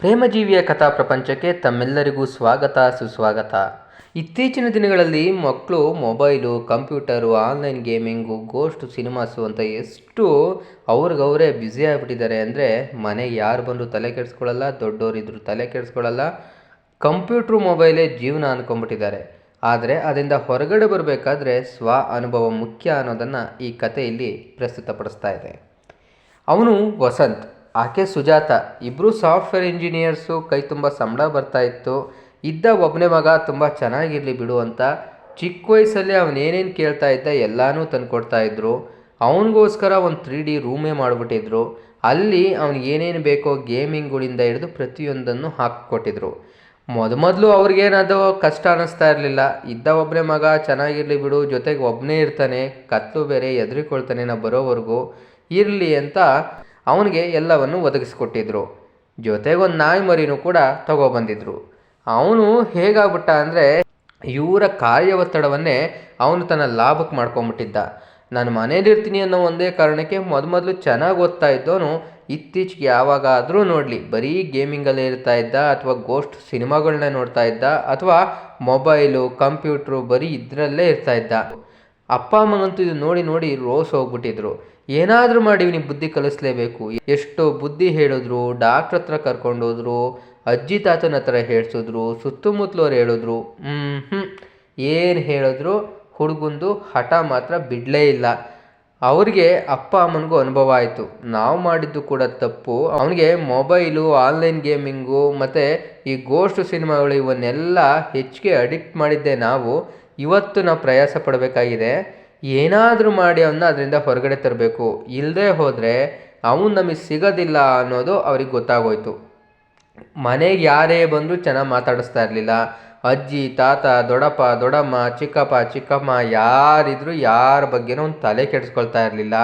ಪ್ರೇಮಜೀವಿಯ ಕಥಾ ಪ್ರಪಂಚಕ್ಕೆ ತಮ್ಮೆಲ್ಲರಿಗೂ ಸ್ವಾಗತ, ಸುಸ್ವಾಗತ. ಇತ್ತೀಚಿನ ದಿನಗಳಲ್ಲಿ ಮಕ್ಕಳು mobile, computer, online gaming ghost cinemas ಅಂತ ಎಷ್ಟು ಅವ್ರಿಗವರೇ ಬ್ಯುಸಿ ಆಗಿಬಿಟ್ಟಿದ್ದಾರೆ ಅಂದರೆ ಮನೆ ಯಾರು ಬಂದರೂ ತಲೆ ಕೆಡಿಸ್ಕೊಳ್ಳಲ್ಲ ದೊಡ್ಡವರಿದ್ರು ತಲೆ ಕೆಡಿಸ್ಕೊಳ್ಳಲ್ಲ, ಕಂಪ್ಯೂಟ್ರು ಮೊಬೈಲೇ ಜೀವನ ಅಂದ್ಕೊಂಡ್ಬಿಟ್ಟಿದ್ದಾರೆ ಆದರೆ ಅದರಿಂದ ಹೊರಗಡೆ ಬರಬೇಕಾದ್ರೆ ಸ್ವ ಅನುಭವ ಮುಖ್ಯ ಅನ್ನೋದನ್ನು ಈ ಕಥೆಯಲ್ಲಿ ಪ್ರಸ್ತುತಪಡಿಸ್ತಾ ಇದೆ. ಅವನು ವಸಂತ್. ಆಕೆ ಸುಜಾತ. ಇಬ್ಬರು ಸಾಫ್ಟ್ವೇರ್ ಇಂಜಿನಿಯರ್ಸು ಕೈ ತುಂಬ ಸಂಬಳ ಬರ್ತಾ ಇತ್ತು. ಇದ್ದ ಒಬ್ಬನೇ ಮಗ ತುಂಬ ಚೆನ್ನಾಗಿರಲಿ ಬಿಡು ಅಂತ ಚಿಕ್ಕ ವಯಸ್ಸಲ್ಲಿ ಅವನೇನೇನು ಕೇಳ್ತಾ ಇದ್ದ ಎಲ್ಲನೂ ತಂದುಕೊಡ್ತಾ ಇದ್ರು. ಅವನಿಗೋಸ್ಕರ ಒಂದು ತ್ರೀ ಡಿ ರೂಮೇ ಮಾಡಿಬಿಟ್ಟಿದ್ರು. ಅಲ್ಲಿ ಅವ್ನಿಗೆ ಏನೇನು ಬೇಕೋ ಗೇಮಿಂಗ್ಗಳಿಂದ ಹಿಡಿದು ಪ್ರತಿಯೊಂದನ್ನು ಹಾಕಿಕೊಟ್ಟಿದ್ರು. ಮೊದಮೊದಲು ಅವ್ರಿಗೇನದು ಕಷ್ಟ ಅನ್ನಿಸ್ತಾ ಇರಲಿಲ್ಲ. ಇದ್ದ ಒಬ್ಬನೇ ಮಗ ಚೆನ್ನಾಗಿರಲಿ ಬಿಡು, ಜೊತೆಗೆ ಒಬ್ಬನೇ ಇರ್ತಾನೆ ಕತ್ತು ಬೇರೆ ಎದುರಿಕೊಳ್ತಾನೆ ನಾ ಬರೋವರೆಗೂ. ಇರಲಿ ಅಂತ ಅವನಿಗೆ ಎಲ್ಲವನ್ನು ಒದಗಿಸಿಕೊಟ್ಟಿದ್ರು. ಜೊತೆಗೆ ಒಂದು ನಾಯಿ ಮರಿನೂ ಕೂಡ ತಗೊಬಂದಿದ್ರು. ಅವನು ಹೇಗಾಗ್ಬಿಟ್ಟ ಅಂದರೆ ಇವರ ಕಾರ್ಯ ಒತ್ತಡವನ್ನೇ ಅವನು ತನ್ನ ಲಾಭಕ್ಕೆ ಮಾಡ್ಕೊಂಬಿಟ್ಟಿದ್ದ. ನಾನು ಮನೇಲಿರ್ತೀನಿ ಅನ್ನೋ ಒಂದೇ ಕಾರಣಕ್ಕೆ ಮೊದಮೊದಲು ಚೆನ್ನಾಗಿ ಓದ್ತಾ ಇದ್ದವನು ಇತ್ತೀಚೆಗೆ ಯಾವಾಗಾದರೂ ನೋಡಲಿ. ಬರೀ ಗೇಮಿಂಗಲ್ಲೇ ಇರ್ತಾ ಇದ್ದ ಅಥವಾ ಗೋಸ್ಟ್ ಸಿನಿಮಾಗಳನ್ನ ನೋಡ್ತಾ ಇದ್ದ ಅಥವಾ ಮೊಬೈಲು, ಕಂಪ್ಯೂಟ್ರು ಬರೀ ಇದರಲ್ಲೇ ಇರ್ತಾ ಇದ್ದ. ಅಪ್ಪ ಅಮ್ಮನಂತೂ ಇದು ನೋಡಿ ನೋಡಿ ರೋಸ್ ಹೋಗ್ಬಿಟ್ಟಿದ್ರು. ಏನಾದರೂ ಮಾಡಿ ನೀವು ಬುದ್ಧಿ ಕಲಿಸ್ಲೇಬೇಕು. ಎಷ್ಟು ಬುದ್ಧಿ ಹೇಳಿದ್ರು, ಡಾಕ್ಟ್ರ್ ಹತ್ರ ಕರ್ಕೊಂಡೋದ್ರು ಅಜ್ಜಿ ತಾತನ ಹತ್ರ ಹೇಳ್ಸಿದ್ರು ಸುತ್ತಮುತ್ತಲವ್ರು ಹೇಳಿದ್ರು. ಹ್ಞೂ ಏನು ಹೇಳಿದ್ರು? ಹುಡುಗಂದು ಹಠ ಮಾತ್ರ ಬಿಡಲೇ ಇಲ್ಲ. ಅವ್ರಿಗೆ ಅಪ್ಪ ಅಮ್ಮನಿಗೂ ಅನುಭವ ಆಯಿತು. ನಾವು ಮಾಡಿದ್ದು ಕೂಡ ತಪ್ಪು. ಅವನಿಗೆ ಮೊಬೈಲು, ಆನ್ಲೈನ್ ಗೇಮಿಂಗು, ಮತ್ತು ಈ ಗೋಸ್ಟ್ ಸಿನಿಮಾಗಳು ಇವನ್ನೆಲ್ಲ ಹೆಚ್ಚಿಗೆ ಅಡಿಕ್ಟ್ ಮಾಡಿದ್ದೆ ನಾವು. ಇವತ್ತು ನಾವು ಪ್ರಯಾಸ ಪಡಬೇಕಾಗಿದೆ. ಏನಾದರೂ ಮಾಡಿ ಅವನ್ನ ಅದರಿಂದ ಹೊರಗಡೆ ತರಬೇಕು. ಇಲ್ಲದೆ ಹೋದರೆ ಅವನು ನಮಗೆ ಸಿಗೋದಿಲ್ಲ ಅನ್ನೋದು ಅವ್ರಿಗೆ ಗೊತ್ತಾಗೋಯ್ತು. ಮನೆಗೆ ಯಾರೇ ಬಂದರೂ ಚೆನ್ನಾಗಿ ಮಾತಾಡಿಸ್ತಾ ಇರಲಿಲ್ಲ. ಅಜ್ಜಿ, ತಾತ, ದೊಡ್ಡಪ್ಪ, ದೊಡ್ಡಮ್ಮ, ಚಿಕ್ಕಪ್ಪ, ಚಿಕ್ಕಮ್ಮ ಯಾರಿದ್ರು ಯಾರ ಬಗ್ಗೆನೂ ಒಂದು ತಲೆ ಕೆಡಿಸ್ಕೊಳ್ತಾ ಇರಲಿಲ್ಲ.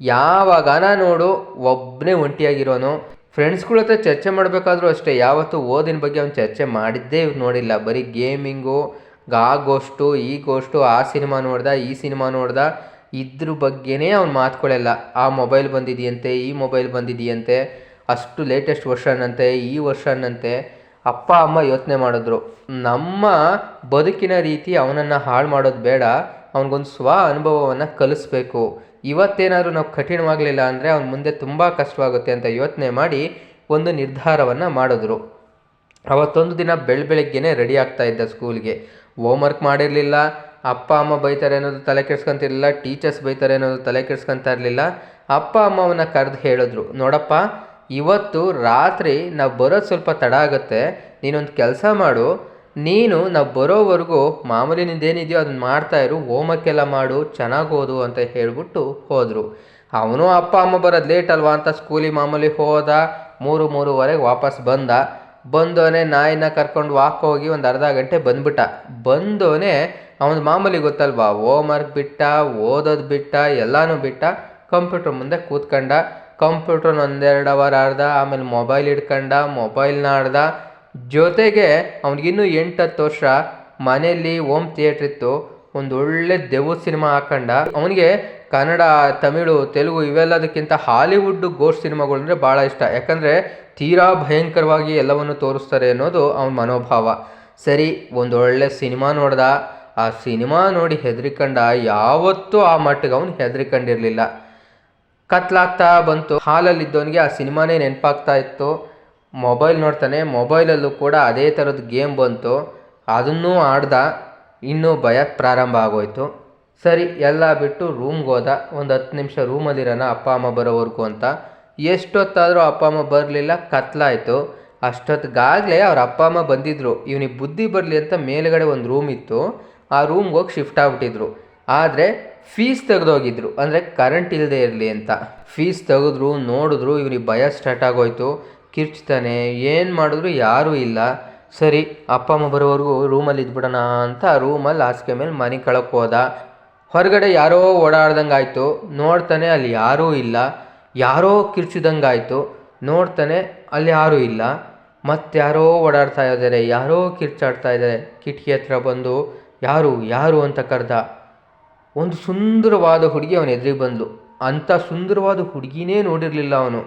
ಯಾವಾಗನ ನೋಡು ಒಬ್ಬನೇ ಒಂಟಿಯಾಗಿರೋನು. ಫ್ರೆಂಡ್ಸ್ಗಳ ಹತ್ರ ಚರ್ಚೆ ಮಾಡಬೇಕಾದ್ರೂ ಅಷ್ಟೇ, ಯಾವತ್ತೂ ಓದಿನ ಬಗ್ಗೆ ಅವ್ನು ಚರ್ಚೆ ಮಾಡಿದ್ದೇ ನೋಡಿಲ್ಲ. ಬರೀ ಗೇಮಿಂಗು ಆ ಗೋಷ್ಟು ಈ ಗೋಷ್ಟು ಆ ಸಿನಿಮಾ ನೋಡ್ದ, ಈ ಸಿನಿಮಾ ನೋಡ್ದ, ಇದ್ರ ಬಗ್ಗೆನೇ ಅವ್ನು ಮಾತ್ಕೊಳ್ಳಲ್ಲ ಆ ಮೊಬೈಲ್ ಬಂದಿದೆಯಂತೆ, ಈ ಮೊಬೈಲ್ ಬಂದಿದೆಯಂತೆ, ಅಷ್ಟು ಲೇಟೆಸ್ಟ್ ವರ್ಷನ್ ಅಂತೆ ಈ ವರ್ಷನ್ ಅಂತೆ ಅಪ್ಪ, ಅಮ್ಮ ಯೋಚನೆ ಮಾಡಿದ್ರು. ನಮ್ಮ ಬದುಕಿನ ರೀತಿ ಅವನನ್ನು ಹಾಳು ಮಾಡೋದು ಬೇಡ. ಅವನಿಗೊಂದು ಸ್ವ ಅನುಭವವನ್ನು ಕಲಿಸ್ಬೇಕು. ಇವತ್ತೇನಾದರೂ ನಾವು ಕಠಿಣವಾಗಲಿಲ್ಲ ಅಂದರೆ ಅವ್ನ ಮುಂದೆ ತುಂಬ ಕಷ್ಟವಾಗುತ್ತೆ ಅಂತ ಯೋಚನೆ ಮಾಡಿ ಒಂದು ನಿರ್ಧಾರವನ್ನು ಮಾಡಿದ್ರು. ಅವತ್ತೊಂದು ದಿನ ಬೆಳ ಬೆಳಗ್ಗೆನೆ ರೆಡಿ ಆಗ್ತಾ ಇದ್ದ ಸ್ಕೂಲ್ಗೆ ಹೋಮ್ವರ್ಕ್ ಮಾಡಿರಲಿಲ್ಲ, ಅಪ್ಪ, ಅಮ್ಮ ಬೈತಾರೆ ಅನ್ನೋದು ತಲೆ ಕೆಡ್ಸ್ಕೊಂತಿರಲಿಲ್ಲ ಟೀಚರ್ಸ್ ಬೈತಾರೆ ಅನ್ನೋದು ತಲೆ ಕೆಡ್ಸ್ಕೊತಾ ಇರಲಿಲ್ಲ. ಅಪ್ಪ ಅಮ್ಮವನ್ನ ಕರೆದು ಹೇಳಿದ್ರು, ನೋಡಪ್ಪ, ಇವತ್ತು ರಾತ್ರಿ ನಾವು ಬರೋದು ಸ್ವಲ್ಪ ತಡ ಆಗುತ್ತೆ, ನೀನೊಂದು ಕೆಲಸ ಮಾಡು, ನೀನು ನಾವು ಬರೋವರೆಗೂ ಮಾಮೂಲಿ ನಿಂದೇನಿದೆಯೋ ಅದನ್ನ ಮಾಡ್ತಾ ಇರು ಹೋಮ್ವರ್ಕ್ ಎಲ್ಲ ಮಾಡು, ಚೆನ್ನಾಗಿ ಓದು ಅಂತ ಹೇಳ್ಬಿಟ್ಟು ಹೋದರು. ಅವನು ಅಪ್ಪ, ಅಮ್ಮ ಬರೋದು ಲೇಟ್ ಅಲ್ವಾ ಅಂತ ಸ್ಕೂಲಿಗೆ ಮಾಮೂಲಿ ಹೋದ, ಮೂರು, ಮೂರುವರೆಗೆ ವಾಪಸ್ ಬಂದ. ಬಂದವನೇ ನಾಯಿನ ಕರ್ಕೊಂಡು ವಾಕ್ ಹೋಗಿ ಒಂದು ಅರ್ಧ ಗಂಟೆ ಬಂದ್ಬಿಟ್ಟ. ಬಂದವನೇ ಅವನ ಮಾಮೂಲಿ ಗೊತ್ತಲ್ವಾ? ಹೋಮ್ವರ್ಕ್ ಬಿಟ್ಟ, ಓದೋದು ಬಿಟ್ಟ, ಎಲ್ಲನೂ ಬಿಟ್ಟ. ಕಂಪ್ಯೂಟರ್ ಮುಂದೆ ಕೂತ್ಕೊಂಡ. ಕಂಪ್ಯೂಟ್ರನ್ನ ಒಂದೆರಡು ಅವರ್ ಆಡ್ದ, ಆಮೇಲೆ ಮೊಬೈಲ್ ಹಿಡ್ಕಂಡ ಮೊಬೈಲ್ನ ಆಡ್ದ ಜೊತೆಗೆ ಅವ್ನಿಗಿನ್ನೂ ಎಂಟು ಹತ್ತು ವರ್ಷ. ಮನೆಯಲ್ಲಿ ಹೋಮ್ ಥಿಯೇಟ್ರ್ ಇತ್ತು. ಒಂದು ಒಳ್ಳೆ ದೆವು ಸಿನಿಮಾ ಹಾಕಂಡ. ಅವನಿಗೆ ಕನ್ನಡ, ತಮಿಳು, ತೆಲುಗು ಇವೆಲ್ಲದಕ್ಕಿಂತ ಹಾಲಿವುಡ್ ಗೋಸ್ಟ್ ಸಿನಿಮಾಗಳು ಅಂದರೆ ಭಾಳ ಇಷ್ಟ. ಯಾಕಂದರೆ ತೀರಾ ಭಯಂಕರವಾಗಿ ಎಲ್ಲವನ್ನು ತೋರಿಸ್ತಾರೆ ಅನ್ನೋದು ಅವನ ಮನೋಭಾವ. ಸರಿ ಒಂದು ಒಳ್ಳೆ ಸಿನಿಮಾ ನೋಡ್ದ. ಆ ಸಿನಿಮಾ ನೋಡಿ ಹೆದರಿಕೊಂಡ ಯಾವತ್ತೂ ಆ ಮಟ್ಟಿಗೆ ಅವನು ಹೆದರಿಕೊಂಡಿರಲಿಲ್ಲ. ಕತ್ಲಾಗ್ತಾ ಬಂತು. ಹಾಲಲ್ಲಿದ್ದವನಿಗೆ ಆ ಸಿನಿಮಾನೇ ನೆನಪಾಗ್ತಾ ಇತ್ತು. ಮೊಬೈಲ್ ನೋಡ್ತಾನೆ, ಮೊಬೈಲಲ್ಲೂ ಕೂಡ ಅದೇ ಥರದ ಗೇಮ್ ಬಂತು. ಅದನ್ನೂ ಆಡ್ದ. ಇನ್ನೂ ಭಯ ಪ್ರಾರಂಭ ಆಗೋಯ್ತು. ಸರಿ, ಎಲ್ಲ ಬಿಟ್ಟು ರೂಮ್ಗೆ ಹೋದ. ಒಂದು ಹತ್ತು ನಿಮಿಷ ರೂಮಲ್ಲಿರೋಣ ಅಪ್ಪ, ಅಮ್ಮ ಬರೋವರೆಗೂ ಅಂತ. ಎಷ್ಟೊತ್ತಾದರೂ ಅಪ್ಪ ಅಮ್ಮ ಬರಲಿಲ್ಲ, ಕತ್ಲಾಯಿತು. ಅಷ್ಟೊತ್ತಿಗಾಗಲೇ ಅವ್ರ ಅಪ್ಪ ಅಮ್ಮ ಬಂದಿದ್ದರು ಇವನಿಗೆ ಬುದ್ಧಿ ಬರಲಿ ಅಂತ ಮೇಲುಗಡೆ ಒಂದು ರೂಮ್ ಇತ್ತು. ಆ ರೂಮ್ಗೆ ಹೋಗಿ ಶಿಫ್ಟ್ ಆಗ್ಬಿಟ್ಟಿದ್ರು. ಆದರೆ ಫೀಸ್ ತೆಗೆದೋಗಿದ್ರು. ಅಂದರೆ ಕರೆಂಟ್ ಇಲ್ಲದೆ ಇರಲಿ ಅಂತ. ಫೀಸ್ ತೆಗೆದ್ರು, ನೋಡಿದ್ರು, ಇವನಿಗೆ ಭಯ ಸ್ಟಾರ್ಟ್ ಆಗೋಯ್ತು. ಕಿರ್ಚ್ತಾನೆ, ಏನು ಮಾಡಿದ್ರು ಯಾರೂ ಇಲ್ಲ. ಸರಿ, ಅಪ್ಪ ಅಮ್ಮ ಬರೋವರೆಗೂ ರೂಮಲ್ಲಿ ಇದ್ಬಿಡೋಣ ಅಂತ ರೂಮಲ್ಲಿ ಹಾಸಿಗೆ ಮೇಲೆ ಮನೆ ಕಳಕ್ಕೆ ಹೋದ. ಹೊರಗಡೆ ಯಾರೋ ಓಡಾಡ್ದಂಗೆ ಆಯಿತು ನೋಡ್ತಾನೆ ಅಲ್ಲಿ ಯಾರೂ ಇಲ್ಲ. ಯಾರೋ ಕಿರ್ಚಿದಂಗಾಯಿತು, ನೋಡ್ತಾನೆ ಅಲ್ಲಿ ಯಾರೂ ಇಲ್ಲ. ಮತ್ತೆ ಯಾರೋ ಓಡಾಡ್ತಾ ಇದ್ದಾರೆ ಯಾರೋ ಕಿರ್ಚಾಡ್ತಾ ಇದ್ದಾರೆ ಕಿಟಕಿ ಹತ್ರ ಬಂದು, ಯಾರು ಯಾರು ಅಂತ ಕರೆದ? ಒಂದು ಸುಂದರವಾದ ಹುಡುಗಿ ಅವನ ಎದುರಿಗೆ ಬಂದಳು ಅಂಥ ಸುಂದರವಾದ ಹುಡುಗಿನೇ ನೋಡಿರಲಿಲ್ಲ ಅವನು.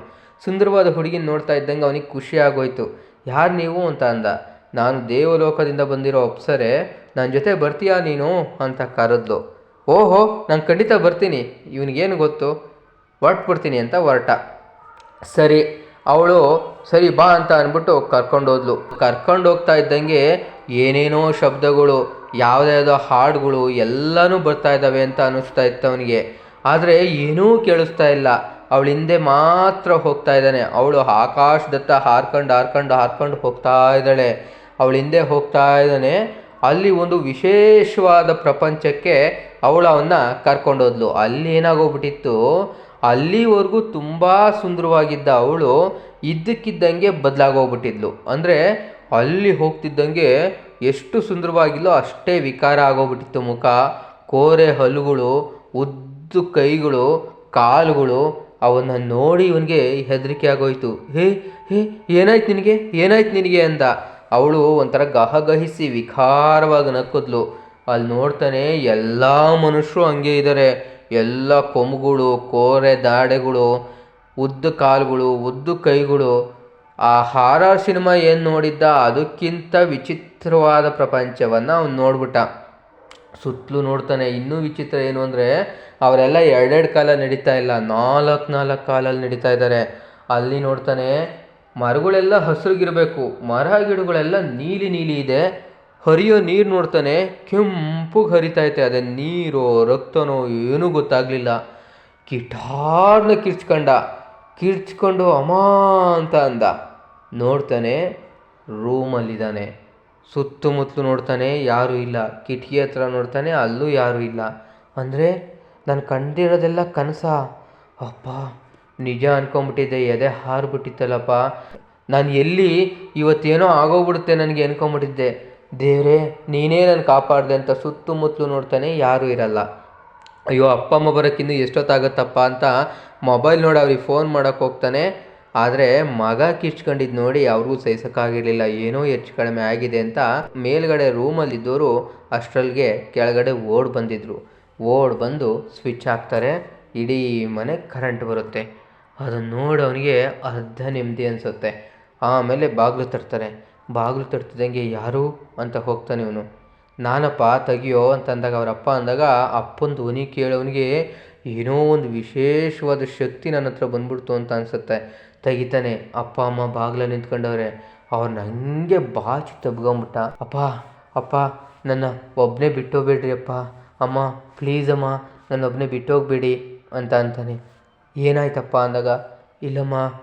ಸುಂದರವಾದ ಹುಡುಗಿನ ನೋಡ್ತಾ ಇದ್ದಂಗೆ ಅವನಿಗೆ ಖುಷಿ ಆಗೋಯ್ತು. ಯಾರು ನೀವು? ಅಂತ ಅಂದ. ನಾನು ದೇವಲೋಕದಿಂದ ಬಂದಿರೋ ಅಪ್ಸರೆ ನನ್ನ ಜೊತೆ ಬರ್ತೀಯಾ ನೀನು? ಅಂತ ಕರೆದ್ಲು. ಓಹೋ, ನಾನು ಖಂಡಿತ ಬರ್ತೀನಿ. ಇವನಿಗೇನು ಗೊತ್ತು? ಹೊರಟ್ಬಿಡ್ತೀನಿ ಅಂತ ಹೊರಟ. ಸರಿ, ಅವಳು ಸರಿ ಬಾ ಅಂತ ಅಂದ್ಬಿಟ್ಟು ಕರ್ಕೊಂಡೋದ್ಲು. ಕರ್ಕೊಂಡು ಹೋಗ್ತಾ ಇದ್ದಂಗೆ ಏನೇನೋ ಶಬ್ದಗಳು ಯಾವುದ್ಯಾವುದೋ ಹಾಡುಗಳು ಎಲ್ಲನೂ ಬರ್ತಾ ಇದ್ದಾವೆ ಅಂತ ಅನ್ನಿಸ್ತಾ ಇತ್ತು ಅವನಿಗೆ. ಆದರೆ ಏನೂ ಕೇಳಿಸ್ತಾ ಇಲ್ಲ. ಅವಳ ಹಿಂದೆ ಮಾತ್ರ ಹೋಗ್ತಾ ಇದ್ದಾನೆ. ಅವಳು ಆಕಾಶದತ್ತ ಹಾರ್ಕೊಂಡು ಹಾರ್ಕೊಂಡು ಹಾರ್ಕೊಂಡು ಹೋಗ್ತಾ ಇದ್ದಾಳೆ. ಅವಳ ಹಿಂದೆ ಹೋಗ್ತಾ ಇದ್ದಾನೆ. ಅಲ್ಲಿ ಒಂದು ವಿಶೇಷವಾದ ಪ್ರಪಂಚಕ್ಕೆ ಅವಳು ಅವನ್ನ ಕರ್ಕೊಂಡೋದ್ಲು. ಅಲ್ಲಿ ಏನಾಗೋಗ್ಬಿಟ್ಟಿತ್ತು? ಅಲ್ಲಿವರೆಗೂ ತುಂಬ ಸುಂದರವಾಗಿದ್ದ ಅವಳು ಇದ್ದಕ್ಕಿದ್ದಂಗೆ ಬದಲಾಗೋಗ್ಬಿಟ್ಟಿದ್ಲು. ಅಂದರೆ ಅಲ್ಲಿ ಹೋಗ್ತಿದ್ದಂಗೆ ಎಷ್ಟು ಸುಂದರವಾಗಿಲ್ಲೋ ಅಷ್ಟೇ ವಿಕಾರ ಆಗೋಗ್ಬಿಟ್ಟಿತ್ತು ಮುಖ. ಕೋರೆ ಹಲ್ಲುಗಳು, ಉದ್ದು ಕೈಗಳು, ಕಾಲುಗಳು ಅವನ್ನ ನೋಡಿ ಇವನಿಗೆ ಹೆದರಿಕೆ ಆಗೋಯ್ತು. ಹೇ ಹೇ, ಏನಾಯ್ತು ನಿನಗೆ? ಏನಾಯ್ತು ನಿನಗೆ ಅಂದ ಅವಳು ಒಂಥರ ಗಹಗಹಿಸಿ ವಿಕಾರವಾಗಿ ನಕ್ಕಿದ್ಲು. ಅಲ್ಲಿ ನೋಡ್ತಾನೆ ಎಲ್ಲ ಮನುಷ್ಯರು ಹಂಗೆ ಇದ್ದಾರೆ ಎಲ್ಲ ಕೊಂಬುಗಳು, ಕೋರೆ ದಾಡೆಗಳು, ಉದ್ದ ಕಾಲುಗಳು, ಉದ್ದ ಕೈಗಳು. ಆ ಹಾರರ್ ಸಿನಿಮಾ ಏನು ನೋಡಿದ್ದ? ಅದಕ್ಕಿಂತ ವಿಚಿತ್ರವಾದ ಪ್ರಪಂಚವನ್ನು ಅವ್ನು ನೋಡ್ಬಿಟ್ಟ. ಸುತ್ತಲೂ ನೋಡ್ತಾನೆ. ಇನ್ನೂ ವಿಚಿತ್ರ ಏನು ಅಂದರೆ, ಅವರೆಲ್ಲ ಎರಡೆರಡು ಕಾಲ ನಡೀತಾ ಇಲ್ಲ. ನಾಲ್ಕು ನಾಲ್ಕು ಕಾಲಲ್ಲಿ ನಡೀತಾ ಇದ್ದಾರೆ. ಅಲ್ಲಿ ನೋಡ್ತಾನೆ, ಮರಗಳೆಲ್ಲ ಹಸಿರುಗಿರಬೇಕು. ಮರ ಗಿಡಗಳೆಲ್ಲ ನೀಲಿ ನೀಲಿ ಇದೆ. ಹರಿಯೋ ನೀರು ನೋಡ್ತಾನೆ ಕೆಂಪಗೆ ಹರಿತೈತೆ ಅದೇ ನೀರೋ ರಕ್ತನೋ ಏನೂ ಗೊತ್ತಾಗಲಿಲ್ಲ. ಕಿಟಾರ್ನ ಕಿರ್ಚ್ಕೊಂಡ, ಕಿರ್ಚ್ಕೊಂಡು ಅಮ್ಮ ಅಂತ ಅಂದ. ನೋಡ್ತಾನೆ, ರೂಮಲ್ಲಿದ್ದಾನೆ. ಸುತ್ತಮುತ್ತಲು ನೋಡ್ತಾನೆ, ಯಾರೂ ಇಲ್ಲ. ಕಿಟಕಿ ಹತ್ರ ನೋಡ್ತಾನೆ, ಅಲ್ಲೂ ಯಾರೂ ಇಲ್ಲ. ಅಂದರೆ, ನಾನು ಕಂಡಿರೋದೆಲ್ಲ ಕನಸ? ಅಪ್ಪ, ನಿಜ ಅನ್ಕೊಂಬಿಟ್ಟಿದ್ದೆ, ಎದೆ ಹಾರ್ಬಿಟ್ಟಿತ್ತಲ್ಲಪ್ಪ. ನಾನು ಎಲ್ಲಿ ಇವತ್ತೇನೋ ಆಗೋಗ್ಬಿಡುತ್ತೆ ನನಗೆ ಅನ್ಕೊಂಬಿಟ್ಟಿದ್ದೆ. ದೇವರೇ, ನೀನೇ ನನ್ನ ಕಾಪಾಡಿದೆ ಅಂತ ಸುತ್ತಮುತ್ತಲು ನೋಡ್ತಾನೆ ಯಾರೂ ಇರಲ್ಲ. ಅಯ್ಯೋ, ಅಪ್ಪ ಅಮ್ಮ ಬರೋಕ್ಕಿನ್ನೂ ಎಷ್ಟೊತ್ತಾಗತ್ತಪ್ಪ ಅಂತ ಮೊಬೈಲ್ ನೋಡಿ ಅವ್ರಿಗೆ ಫೋನ್ ಮಾಡೋಕ್ಕೆ ಹೋಗ್ತಾನೆ. ಆದರೆ ಮಗ ಕಿಚ್ಕೊಂಡಿದ್ದು ನೋಡಿ ಅವ್ರಿಗೂ ಸಹಿಸೋಕ್ಕಾಗಿರಲಿಲ್ಲ. ಏನೋ ಹೆಚ್ಚು ಕಡಿಮೆ ಆಗಿದೆ ಅಂತ ಮೇಲ್ಗಡೆ ರೂಮಲ್ಲಿದ್ದವರು ಅಷ್ಟರಲ್ಲಿಗೆ ಕೆಳಗಡೆ ಓಡ್ ಬಂದಿದ್ರು. ಓಡ್ ಬಂದು ಸ್ವಿಚ್ ಹಾಕ್ತಾರೆ. ಇಡೀ ಮನೆ ಕರೆಂಟ್ ಬರುತ್ತೆ. ಅದನ್ನು ನೋಡಿ ಅವನಿಗೆ ಅರ್ಧ ನೆಮ್ಮದಿ ಅನಿಸುತ್ತೆ. ಆಮೇಲೆ ಬಾಗಿಲು ತರ್ತಾರೆ. ಬಾಗಿಲು ತಡ್ತಿದ್ದಂಗೆ ಯಾರು ಅಂತ ಹೋಗ್ತಾನೆ ಇವನು. ನಾನಪ್ಪ, ತೆಗಿಯೋ ಅಂತ ಅಂದಾಗ ಅಪ್ಪ ಅಂದಾಗ ಅಪ್ಪನ ಧ್ವನಿ ಕೇಳೋನಿಗೆ ಏನೋ ಒಂದು ವಿಶೇಷವಾದ ಶಕ್ತಿ ನನ್ನ ಹತ್ರ ಬಂದ್ಬಿಡ್ತು ಅಂತ ಅನಿಸುತ್ತೆ. ತೆಗಿತಾನೆ. ಅಪ್ಪ, ಅಮ್ಮ ಬಾಗಿಲ ನಿಂತ್ಕೊಂಡವ್ರೆ. ಅವ್ರನ್ನ ಹಂಗೆ ಬಾಚಿ ತಬ್ಕೊಂಬಿಟ್ಟ. ಅಪ್ಪ ಅಪ್ಪ, ನನ್ನ ಒಬ್ಬನೇ ಬಿಟ್ಟೋಗ್ಬೇಡ್ರಿ ಅಪ್ಪ. ಅಮ್ಮ ಪ್ಲೀಸ್ ಅಮ್ಮ, ನನ್ನ ಒಬ್ಬನೇ ಬಿಟ್ಟೋಗ್ಬೇಡಿ ಅಂತ ಅಂತಾನೆ. ಏನಾಯ್ತಪ್ಪ ಅಂದಾಗ, ಇಲ್ಲಮ್ಮ,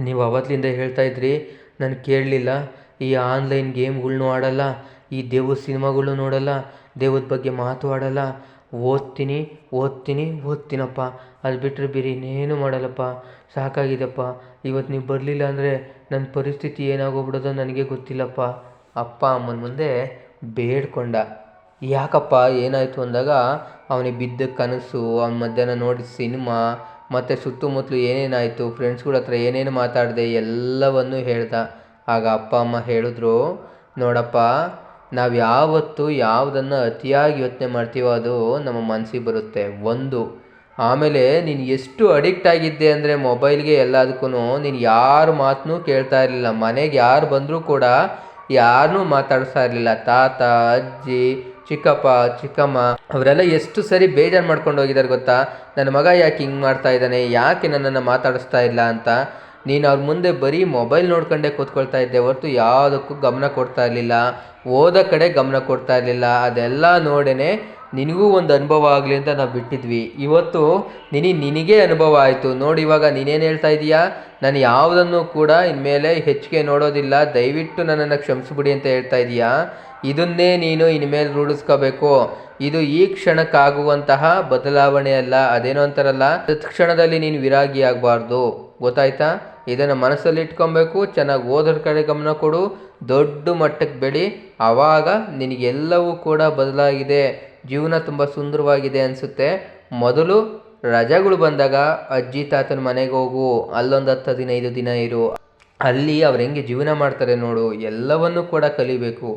ನೀವು ಅವತ್ತಿಂದ ಹೇಳ್ತಾ ಇದ್ರಿ ನಾನು ಕೇಳಲಿಲ್ಲ. ಈ ಆನ್ಲೈನ್ ಗೇಮ್ಗಳ್ನೂ ಆಡಲ್ಲ ಈ ದೇವ್ರ ಸಿನಿಮಾಗಳು ನೋಡಲ್ಲ ದೆವ್ವದ ಬಗ್ಗೆ ಮಾತು ಆಡಲ್ಲ. ಓದ್ತೀನಿ ಓದ್ತೀನಿ, ಓದ್ತೀನಪ್ಪ. ಅದು ಬಿಟ್ಟರೆ ಬೇರೆ ಇನ್ನೇನು ಮಾಡಲ್ಲಪ್ಪ. ಸಾಕಾಗಿದೆಪ್ಪ. ಇವತ್ತು ನೀವು ಬರಲಿಲ್ಲ ಅಂದರೆ ನನ್ನ ಪರಿಸ್ಥಿತಿ ಏನಾಗೋಗ್ಬಿಡೋದೋ ನನಗೆ ಗೊತ್ತಿಲ್ಲಪ್ಪ. ಅಪ್ಪ ಅಮ್ಮನ ಮುಂದೆ ಬೇಡ್ಕೊಂಡ. ಯಾಕಪ್ಪ ಏನಾಯಿತು ಅಂದಾಗ, ಅವನಿಗೆ ಬಿದ್ದ ಕನಸು, ಅವ್ನ ಮಧ್ಯಾಹ್ನ ನೋಡಿದ ಸಿನಿಮಾ ಮತ್ತು ಸುತ್ತಮುತ್ತಲು ಏನೇನಾಯಿತು ಫ್ರೆಂಡ್ಸ್ಗಳ ಹತ್ರ ಏನೇನು ಮಾತಾಡಿದೆ ಎಲ್ಲವನ್ನು ಹೇಳ್ದ. ಆಗ ಅಪ್ಪ, ಅಮ್ಮ ಹೇಳಿದ್ರು, ನೋಡಪ್ಪ, ನಾವು ಯಾವತ್ತು ಯಾವುದನ್ನು ಅತಿಯಾಗಿ ಯೋಚನೆ ಮಾಡ್ತೀವೋ ಅದು ನಮ್ಮ ಮನಸ್ಸಿಗೆ ಬರುತ್ತೆ, ಒಂದು. ಆಮೇಲೆ ನೀನು ಎಷ್ಟು ಅಡಿಕ್ಟ್ ಆಗಿದ್ದೆ ಅಂದರೆ ಮೊಬೈಲ್ಗೆ ಎಲ್ಲದಕ್ಕೂ ನೀನು ಯಾರ ಮಾತನ್ನೂ ಕೇಳ್ತಾ ಇರಲಿಲ್ಲ. ಮನೆಗೆ ಯಾರು ಬಂದರೂ ಕೂಡ ಯಾರನ್ನೂ ಮಾತಾಡಿಸ್ತಾ ಇರಲಿಲ್ಲ. ತಾತ, ಅಜ್ಜಿ ಚಿಕ್ಕಪ್ಪ, ಚಿಕ್ಕಮ್ಮ, ಅವರೆಲ್ಲ ಎಷ್ಟು ಸರಿ ಬೇಜಾರು ಮಾಡ್ಕೊಂಡು ಹೋಗಿದ್ದಾರೆ ಗೊತ್ತಾ? ನನ್ನ ಮಗ ಯಾಕೆ ಹಿಂಗೆ ಮಾಡ್ತಾ ಇದ್ದಾನೆ? ಯಾಕೆ ನನ್ನನ್ನು ಮಾತಾಡಿಸ್ತಾ ಇಲ್ಲ ಅಂತ? ನೀನು ಅವ್ರ ಮುಂದೆ ಬರೀ ಮೊಬೈಲ್ ನೋಡ್ಕೊಂಡೇ ಕೂತ್ಕೊಳ್ತಾ ಇದ್ದೆ ಹೊರತು ಯಾವುದಕ್ಕೂ ಗಮನ ಕೊಡ್ತಾ ಇರಲಿಲ್ಲ. ಓದೋ ಕಡೆ ಗಮನ ಕೊಡ್ತಾ ಇರಲಿಲ್ಲ. ಅದೆಲ್ಲ ನೋಡೇ ನಿನಗೂ ಒಂದು ಅನುಭವ ಆಗಲಿ ಅಂತ ನಾವು ಬಿಟ್ಟಿದ್ವಿ. ಇವತ್ತು ನಿನಗೆ ನಿನಗೆ ಅನುಭವ ಆಯಿತು. ನೋಡಿ ಇವಾಗ ನೀನೇನು ಹೇಳ್ತಾ ಇದೀಯಾ? ನಾನು ಯಾವುದನ್ನು ಕೂಡ ಇನ್ಮೇಲೆ ಹೆಚ್ಚಿಗೆ ನೋಡೋದಿಲ್ಲ. ದಯವಿಟ್ಟು ನನ್ನನ್ನು ಕ್ಷಮಿಸ್ಬಿಡಿ ಅಂತ ಹೇಳ್ತಾ ಇದೀಯಾ? ಇದನ್ನೇ ನೀನು ಇನ್ಮೇಲೆ ರೂಢಿಸ್ಕೋಬೇಕು. ಇದು ಈ ಕ್ಷಣಕ್ಕಾಗುವಂತಹ ಬದಲಾವಣೆ ಅಲ್ಲ. ಅದೇನೋ ಅಂತಾರಲ್ಲ, ತತ್ಕ್ಷಣದಲ್ಲಿ ನೀನು ವಿರಾಗಿ ಆಗಬಾರ್ದು. ಗೊತ್ತಾಯ್ತಾ? ಇದನ್ನು ಮನಸ್ಸಲ್ಲಿ ಇಟ್ಕೊಬೇಕು. ಚೆನ್ನಾಗಿ ಓದೋದ್ರ ಕಡೆ ಗಮನ ಕೊಡು. ದೊಡ್ಡ ಮಟ್ಟಕ್ಕೆ ಬೆಳಿ. ಆವಾಗ ನಿನಗೆಲ್ಲವೂ ಕೂಡ ಬದಲಾಗಿದೆ. ಜೀವನ ತುಂಬ ಸುಂದರವಾಗಿದೆ ಅನಿಸುತ್ತೆ. ಮೊದಲು ರಜೆಗಳು ಬಂದಾಗ ಅಜ್ಜಿ ತಾತನ ಮನೆಗೆ ಹೋಗು, ಅಲ್ಲೊಂದು ಹತ್ತು ಹದಿನೈದು ದಿನ ಇರು. ಅಲ್ಲಿ ಅವ್ರು ಹೆಂಗೆ ಜೀವನ ಮಾಡ್ತಾರೆ ನೋಡು, ಎಲ್ಲವನ್ನು ಕೂಡ ಕಲಿಬೇಕು.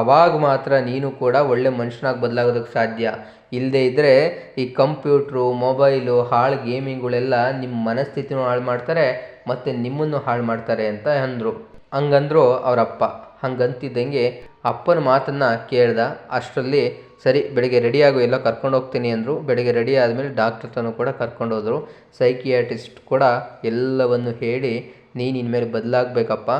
ಅವಾಗ ಮಾತ್ರ ನೀನು ಕೂಡ ಒಳ್ಳೆ ಮನುಷ್ಯನಾಗಿ ಬದಲಾಗೋದಕ್ಕೆ ಸಾಧ್ಯ. ಇಲ್ಲದೇ ಇದ್ದರೆ ಈ ಕಂಪ್ಯೂಟ್ರು, ಮೊಬೈಲು, ಹಾಳು ಗೇಮಿಂಗ್ಗಳೆಲ್ಲ ನಿಮ್ಮ ಮನಸ್ಥಿತಿನೂ ಹಾಳು ಮಾಡ್ತಾರೆ, ಮತ್ತು ನಿಮ್ಮನ್ನು ಹಾಳು ಮಾಡ್ತಾರೆ ಅಂತ ಅಂದರು. ಹಂಗಂದ್ರು ಅವರಪ್ಪ ಹಂಗಂತಿದ್ದಂಗೆ ಅಪ್ಪನ ಮಾತನ್ನು ಕೇಳ್ದ, ಅಷ್ಟರಲ್ಲಿ ಸರಿ, ಬೆಳಿಗ್ಗೆ ರೆಡಿಯಾಗು ಎಲ್ಲ ಕರ್ಕೊಂಡು ಹೋಗ್ತೀನಿ ಅಂದರು. ಬೆಳಿಗ್ಗೆ ರೆಡಿ ಆದಮೇಲೆ ಡಾಕ್ಟರ್ ತನೂ ಕೂಡ ಕರ್ಕೊಂಡು ಹೋದರು. ಸೈಕಿಯಾಟಿಸ್ಟ್ ಕೂಡ ಎಲ್ಲವನ್ನು ಹೇಳಿ, ನೀನು ಇನ್ಮೇಲೆ ಬದಲಾಗಬೇಕಪ್ಪ.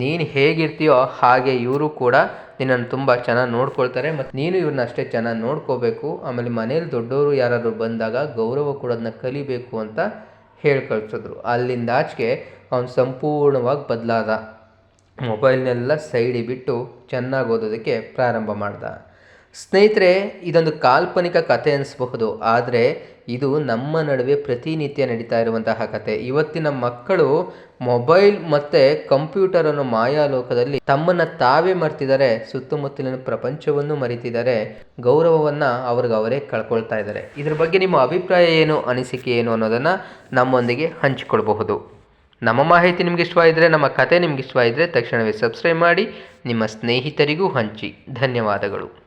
ನೀನು ಹೇಗಿರ್ತೀಯೋ ಹಾಗೆ ಇವರು ಕೂಡ ನಿನ್ನನ್ನು ತುಂಬ ಚೆನ್ನಾಗಿ ನೋಡ್ಕೊಳ್ತಾರೆ. ಮತ್ತು ನೀನು ಇವ್ರನ್ನ ಅಷ್ಟೇ ಚೆನ್ನಾಗಿ ನೋಡ್ಕೋಬೇಕು. ಆಮೇಲೆ ಮನೇಲಿ ದೊಡ್ಡವರು ಯಾರಾದರೂ ಬಂದಾಗ ಗೌರವ ಕೊಡೋದನ್ನ ಕಲಿಬೇಕು ಅಂತ ಹೇಳಿ ಕಳಿಸಿದ್ರು ಅಲ್ಲಿಂದ ಆಚೆಗೆ ಅವನು ಸಂಪೂರ್ಣವಾಗಿ ಬದಲಾದ. ಮೊಬೈಲ್ನೆಲ್ಲ ಸೈಡಿ ಬಿಟ್ಟು ಚೆನ್ನಾಗಿ ಓದೋದಕ್ಕೆ ಪ್ರಾರಂಭ ಮಾಡ್ದ. ಸ್ನೇಹಿತರೆ, ಇದೊಂದು ಕಾಲ್ಪನಿಕ ಕಥೆ ಅನಿಸಬಹುದು. ಆದರೆ, ಇದು ನಮ್ಮ ನಡುವೆ ಪ್ರತಿನಿತ್ಯ ನಡೀತಾ ಇರುವಂತಹ ಕತೆ. ಇವತ್ತಿನ ಮಕ್ಕಳು ಮೊಬೈಲ್ ಮತ್ತು ಕಂಪ್ಯೂಟರ್ ಅನ್ನೋ ಮಾಯಾಲೋಕದಲ್ಲಿ ತಮ್ಮನ್ನು ತಾವೇ ಮರ್ತಿದ್ದಾರೆ. ಸುತ್ತಮುತ್ತಲಿನ ಪ್ರಪಂಚವನ್ನು ಮರಿತಿದ್ದಾರೆ. ಗೌರವವನ್ನು ಅವ್ರಿಗೆ ಅವರೇ ಕಳ್ಕೊಳ್ತಾ ಇದ್ದಾರೆ. ಇದ್ರ ಬಗ್ಗೆ ನಿಮ್ಮ ಅಭಿಪ್ರಾಯ ಏನು, ಅನಿಸಿಕೆ ಏನು ಅನ್ನೋದನ್ನು ನಮ್ಮೊಂದಿಗೆ ಹಂಚಿಕೊಳ್ಬಹುದು. ನಮ್ಮ ಮಾಹಿತಿ ನಿಮ್ಗೆ ಇದ್ದರೆ ನಮ್ಮ ಕತೆ ನಿಮ್ಗೆ ಇದ್ದರೆ ತಕ್ಷಣವೇ ಸಬ್ಸ್ಕ್ರೈಬ್ ಮಾಡಿ. ನಿಮ್ಮ ಸ್ನೇಹಿತರಿಗೂ ಹಂಚಿ. ಧನ್ಯವಾದಗಳು.